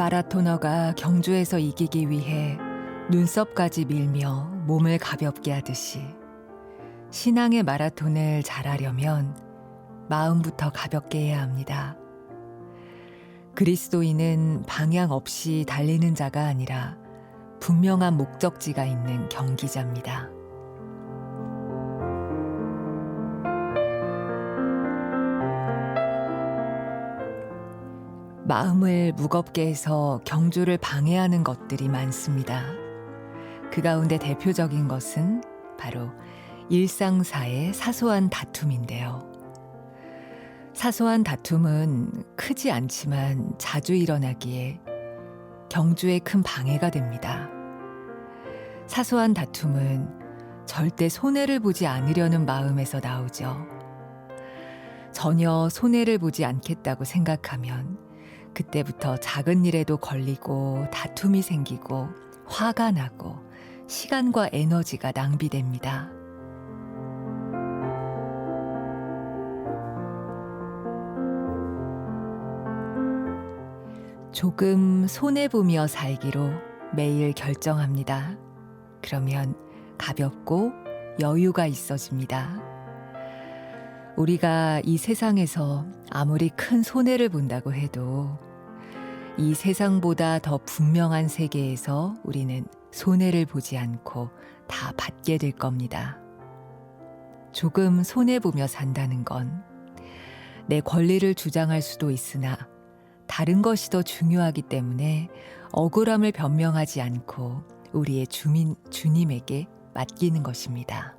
마라토너가 경주에서 이기기 위해 눈썹까지 밀며 몸을 가볍게 하듯이 신앙의 마라톤을 잘하려면 마음부터 가볍게 해야 합니다. 그리스도인은 방향 없이 달리는 자가 아니라 분명한 목적지가 있는 경기자입니다. 마음을 무겁게 해서 경주를 방해하는 것들이 많습니다. 그 가운데 대표적인 것은 바로 일상사의 사소한 다툼인데요. 사소한 다툼은 크지 않지만 자주 일어나기에 경주에 큰 방해가 됩니다. 사소한 다툼은 절대 손해를 보지 않으려는 마음에서 나오죠. 전혀 손해를 보지 않겠다고 생각하면 그때부터 작은 일에도 걸리고 다툼이 생기고 화가 나고 시간과 에너지가 낭비됩니다. 조금 손해보며 살기로 매일 결정합니다. 그러면 가볍고 여유가 있어집니다. 우리가 이 세상에서 아무리 큰 손해를 본다고 해도 이 세상보다 더 분명한 세계에서 우리는 손해를 보지 않고 다 받게 될 겁니다. 조금 손해보며 산다는 건 내 권리를 주장할 수도 있으나 다른 것이 더 중요하기 때문에 억울함을 변명하지 않고 우리의 주민, 주님에게 맡기는 것입니다.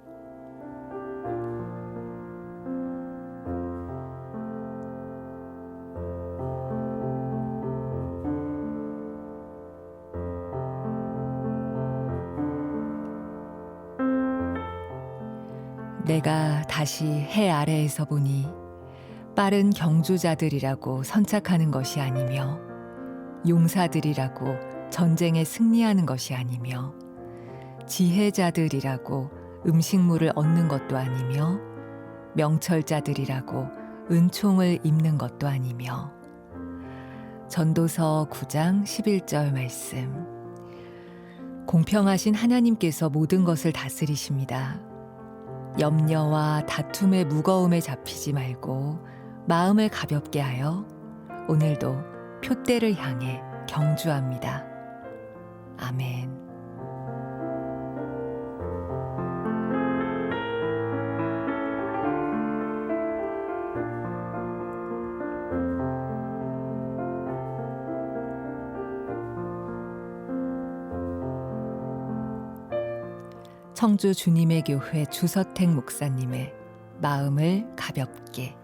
내가 다시 해 아래에서 보니 빠른 경주자들이라고 선착하는 것이 아니며 용사들이라고 전쟁에 승리하는 것이 아니며 지혜자들이라고 음식물을 얻는 것도 아니며 명철자들이라고 은총을 입는 것도 아니며 전도서 9장 11절 말씀 공평하신 하나님께서 모든 것을 다스리십니다. 염려와 다툼의 무거움에 잡히지 말고 마음을 가볍게 하여 오늘도 표대를 향해 경주합니다. 아멘. 청주 주님의 교회 주서택 목사님의 마음을 가볍게